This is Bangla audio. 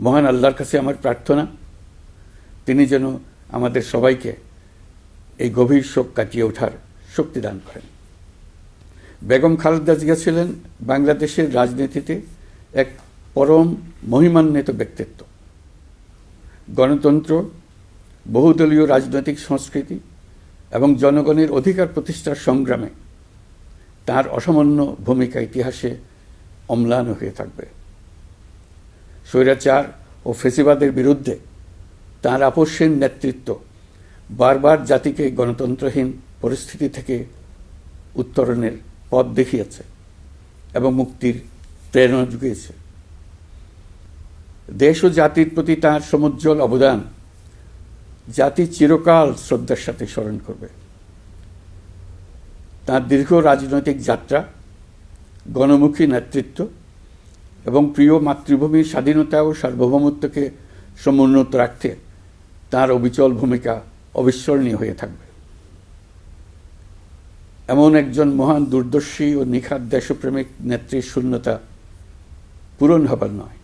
মহান আল্লাহর কাছে আমার প্রার্থনা, তিনি যেন আমাদের সবাইকে এই গভীর শোক কাটিয়ে ওঠার শক্তি দান করেন। বেগম খালেদা জিয়া ছিলেন বাংলাদেশের রাজনীতিতে এক পরম মহিমান্বিত ব্যক্তিত্ব। গণতন্ত্র, বহুদলীয় রাজনৈতিক সংস্কৃতি এবং জনগণের অধিকার প্রতিষ্ঠার সংগ্রামে তার অসামান্য ভূমিকা ইতিহাসে অম্লান হয়ে থাকবে। স্বৈরাচার ও ফেসিবাদের বিরুদ্ধে তাঁর আপসীন নেতৃত্ব বারবার জাতিকে গণতন্ত্রহীন পরিস্থিতি থেকে উত্তরণের পথ দেখিয়েছে এবং মুক্তির প্রেরণা জুগিয়েছে। দেশ ও জাতির প্রতি তাঁর সমুজ্জ্বল অবদান জাতি চিরকাল শ্রদ্ধার সাথে স্মরণ করবে। তাঁর দীর্ঘ রাজনৈতিক যাত্রা, গণমুখী নেতৃত্ব এবং প্রিয় মাতৃভূমির স্বাধীনতা ও সার্বভৌমত্বকে সমুন্নত রাখতে তার অবিচল ভূমিকা অবিস্মরণীয় হয়ে থাকবে। এমন একজন মহান দূরদর্শী ও নিখাত দেশপ্রেমিক নেত্রীর শূন্যতা পূরণ হবার নয়।